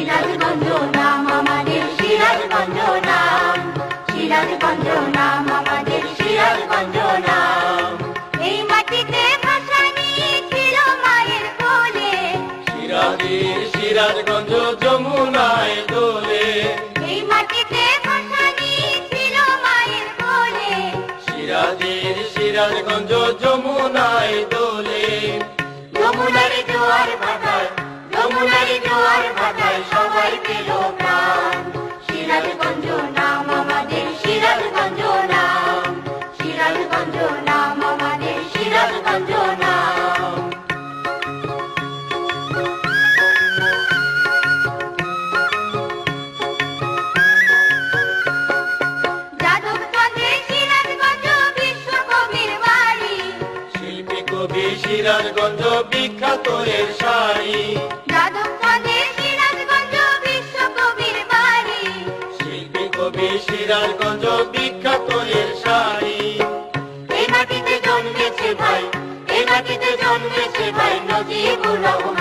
সিরাজগঞ্জ নাম আমাদের সিরাজগঞ্জ নাম সিরাজগঞ্জ নাম আমাদের সিরাজগঞ্জ নাম এই মাটিতে ভাষা নিয়ে ছিল মায়ের কোলে। সিরাজের সিরাজগঞ্জ যমুনায় দোলে। এই মাটিতে ভাষা নিয়ে ছিল মায়ের কোলে। সিরাজের সিরাজগঞ্জ যমুনায় দোলে। যমুনার জোয়ার ভাটায় যমুনার জোয়ার ভাটায় সবাই পেল প্রাণ। সিরাজগঞ্জ নাম আমাদের সিরাজগঞ্জ নাম সিরাজগঞ্জ নাম আমাদের সিরাজগঞ্জ নাম সিরাজগঞ্জ বিখ্যাত এর শাড়ি। কবি সিরাজগঞ্জ বিখ্যাত এর শাড়ি। এই মাটিতে জন্মেছে ভাই, এই মাটিতে জন্মেছে ভাই, নজিবুর রহমান।